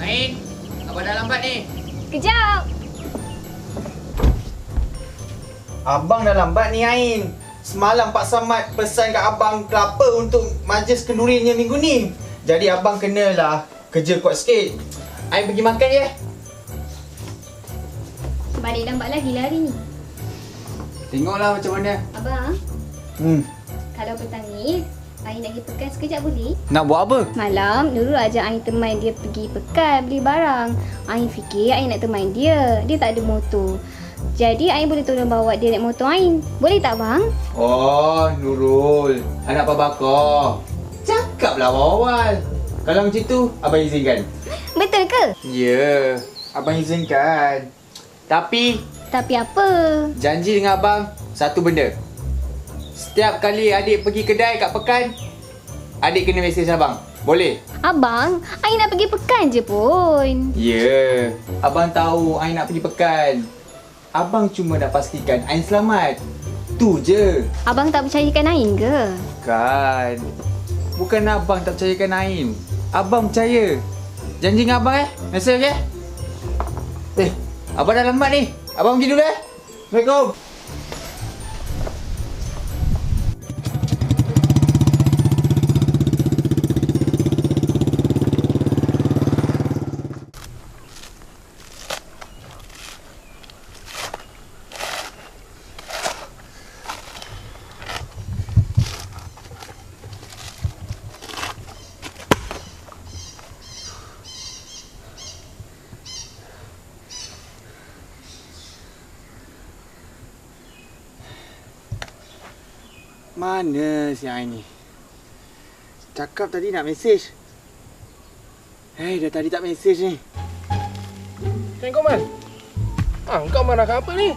Abang dah lambat ni. Kejap. Abang dah lambat ni Ain. Semalam Pak Samad pesan kat abang kelapa untuk majlis kendurinya minggu ni. Jadi abang kenalah kerja kuat sikit. Ain pergi makan je. Balik lambat lagi lah hari ni. Tengoklah macam mana. Abang, Hmm. kalau petang ni, Ain nak pergi pekan sekejap boleh? Nak buat apa? Malam, Nurul ajak Ain teman dia pergi pekan beli barang. Ain fikir Ain nak teman dia. Dia tak ada motor. Jadi Ain boleh tolong bawa dia naik motor Ain. Boleh tak bang? Oh, Nurul. Anak Pak Bakar. Cakaplah awal-awal. Kalau macam tu, abang izinkan. Betul ke? Ya, abang izinkan. Tapi, Tapi apa? janji dengan abang satu benda. Setiap kali adik pergi kedai kat pekan, adik kena mesej abang. Boleh? Abang, Ain nak pergi pekan je pun. Ya, yeah. abang tahu Ain nak pergi pekan. Abang cuma nak pastikan Ain selamat. Tu je. Abang tak percayakan Ain ke? Kan. Bukan abang tak percayakan Ain. Abang percaya. Janji dengan abang eh. Mesej eh. Eh, abang dah lambat ni. Abang pergi dulu eh. Assalamualaikum. Mana si Ain ni? Cakap tadi nak mesej. Eh, dah tadi tak mesej ni. Kau man? Ah, kau marahkan apa ni?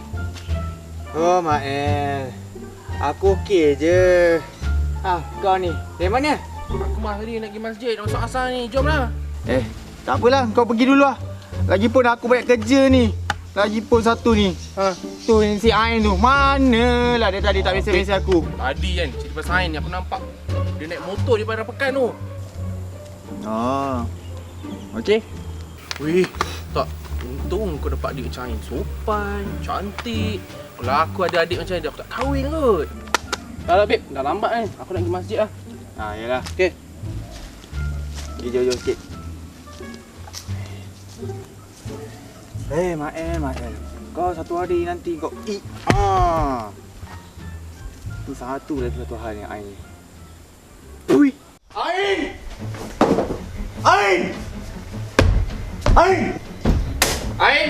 Oh, Mael. Aku okey je. Ah, kau ni. Dari mana? Aku mah tadi nak pergi masjid, nak masuk asar ni. Jomlah. Eh, tak apalah. Kau pergi dulu lah. Lagipun aku banyak kerja ni. Lagipun satu ni. Ha, Tu yang si Ain tu. Manalah dia tadi tak mesej-mesej aku. tadi kan cerita pasal Ain ni aku nampak dia naik motor daripada pekan tu. Oh. Okey. Wih, tak. Untung kau dapat adik macam Ain. Sopan, cantik. Kalau aku ada adik macam dia, aku tak kahwin kot. Dah lah, babe. Dah lambat kan. Aku nak pergi masjid lah. Ah, yalah. Okey. Pergi jauh-jauh sikit. Eh, hey, Mael, Mael. Kau satu hari nanti kau eat. Ah. Itu satu lagi satu hal yang Ain. Ui. Ain! Ain! Ain! Ain!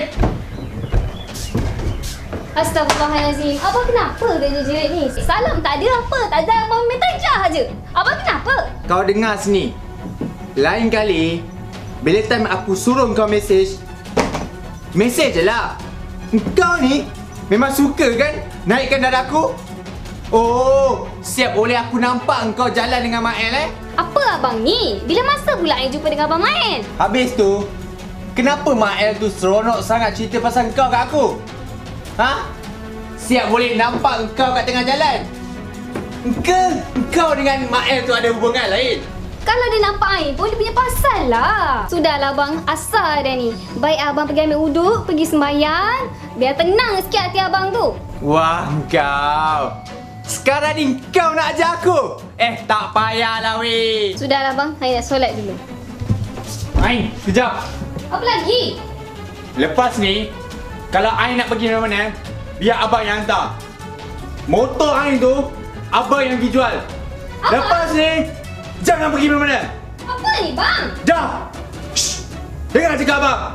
Astaghfirullahalazim. Abang kenapa kerja jerit ni? Salam tak ada apa. Tak ada abang main tajah je. Abang kenapa? Kau dengar sini. Lain kali, bila time aku suruh kau mesej, mesej je lah. Kau ni memang suka kan naikkan dada aku? Oh, siap boleh aku nampak kau jalan dengan Mael eh? Apa abang ni? Bila masa pula Ain jumpa dengan abang Main? Habis tu, kenapa Mael tu seronok sangat cerita pasal kau kat aku? Ha? Siap boleh nampak kau kat tengah jalan? Ke kau dengan Mael tu ada hubungan lain? Kalau dia nampak Ain pun dia punya pasal lah. Sudahlah abang, asal dah ni. Baik abang pergi ambil uduk, pergi sembahyang. Biar tenang sikit hati abang tu. Wah kau Sekarang ni kau nak ajar aku Eh tak payahlah weh Sudahlah abang, Ain nak solat dulu. Ain, kejap Apa lagi? Lepas ni Kalau Ain nak pergi mana-mana Biar abang yang hantar Motor Ain tu Abang yang pergi jual Abang? Lepas ni Jangan pergi mana-mana Apa ni bang? Dah Shh. Dengar cakap abang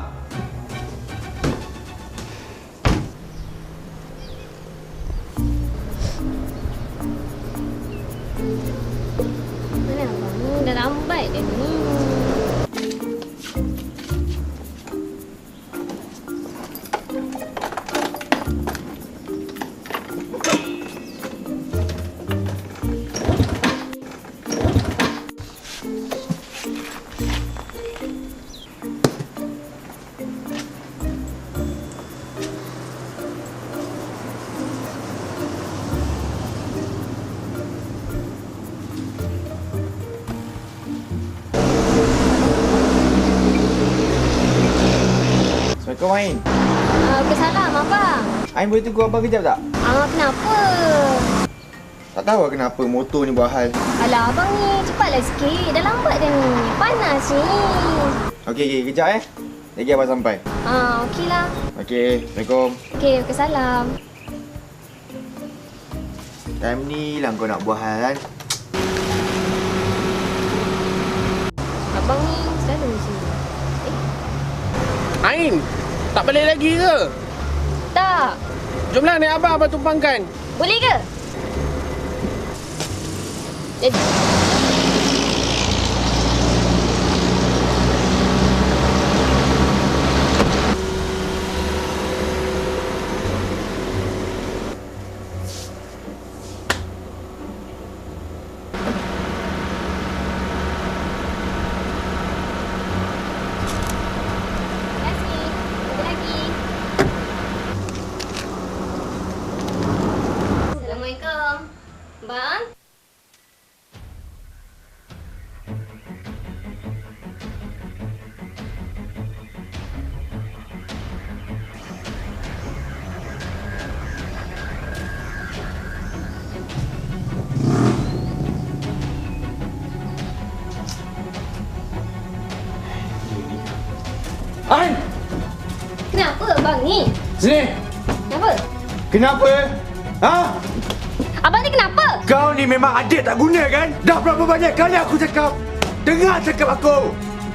main. Ah, kesalam abang. Ain boleh tunggu abang kejap tak? Ah, kenapa? Tak tahu lah kenapa motor ni buat hal. Alah abang ni, cepatlah sikit. Dah lambat dah ni. Panas ni. Okey, okey, kejap eh. Lagi abang sampai. Ah, okeylah. Okey, Assalamualaikum. Okey, kesalam. Time ni lah kau nak buat hal kan? Abang ni selalu di sini. Ain, tak balik lagi ke? Tak. Jomlah naik abang, abang tumpangkan. Boleh ke? Eh, Sini! Kenapa? Kenapa? Ha? Abang ni kenapa? Kau ni memang adik tak guna kan? Dah berapa banyak kali aku cakap Dengar cakap aku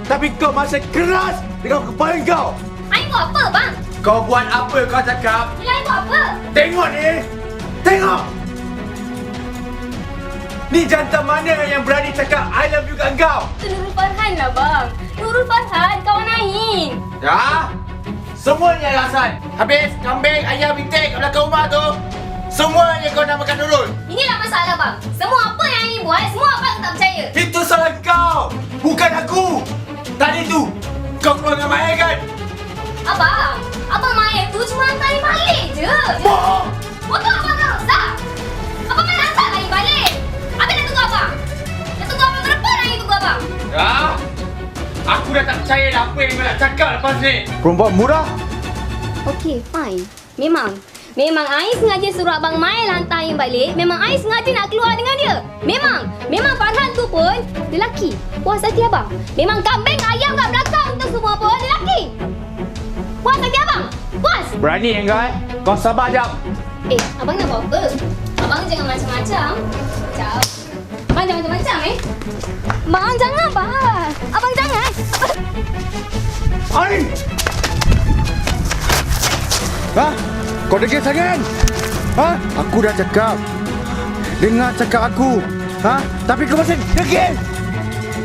Tapi kau masih keras dengan kepala kau Ain buat apa bang? Kau buat apa kau cakap? Yelah Ain buat apa? Tengok ni Tengok Ni jantan mana yang berani cakap I love you kat kau? Itu Nurul Farhan lah bang. Nurul Farhan kawan Ain. Ya? Semuanya alasan Habis kambing, ayam, bintik kat belakang rumah tu Semuanya kau namakan Nurul Inilah masalah bang. Semua apa yang Ain buat, semua abang tak percaya. Itu salah kau Aku dah apa yang kau nak cakap lepas ni Perempuan murah Okey, fine. Memang. Memang Ain sengaja suruh Abang Mail hantar Ain balik. Memang Ain sengaja nak keluar dengan dia. Memang. Memang Farhan tu pun lelaki. Puas hati abang. Memang kambing ayam kat belakang tu semua pun lelaki. Puas hati abang. Puas. Berani yang kau eh? Kau sabar jap Eh, abang nak buat apa? Abang jangan macam-macam. Macam. Abang jangan macam-macam eh. Abang jangan, abang. Abang jangan. Ain! Ha? Kau degil sangat? Ha? Aku dah cakap Dengar cakap aku Ha? Tapi kau masih degil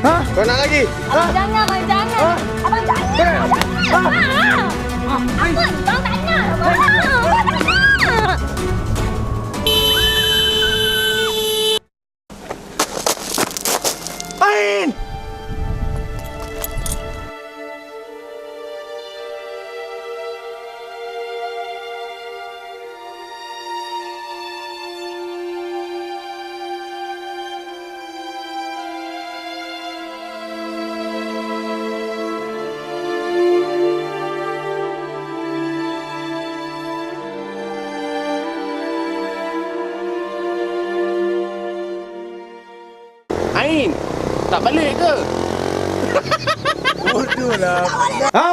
Ha? Kau nak lagi? Abang jangan, abang jangan. Ha? Abang jangan. Eh. Abang jangan. Ha? Abang. Abang jangan. Abang jangan. Ain! Ain, tak balik ke? Ha?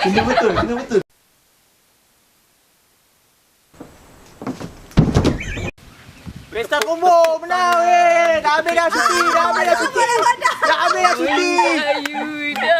Kena betul, kena betul. Pesta combo menang weh. Dah habis dah cuti, dah habis dah cuti. Dah habis dah cuti. Ayu dah.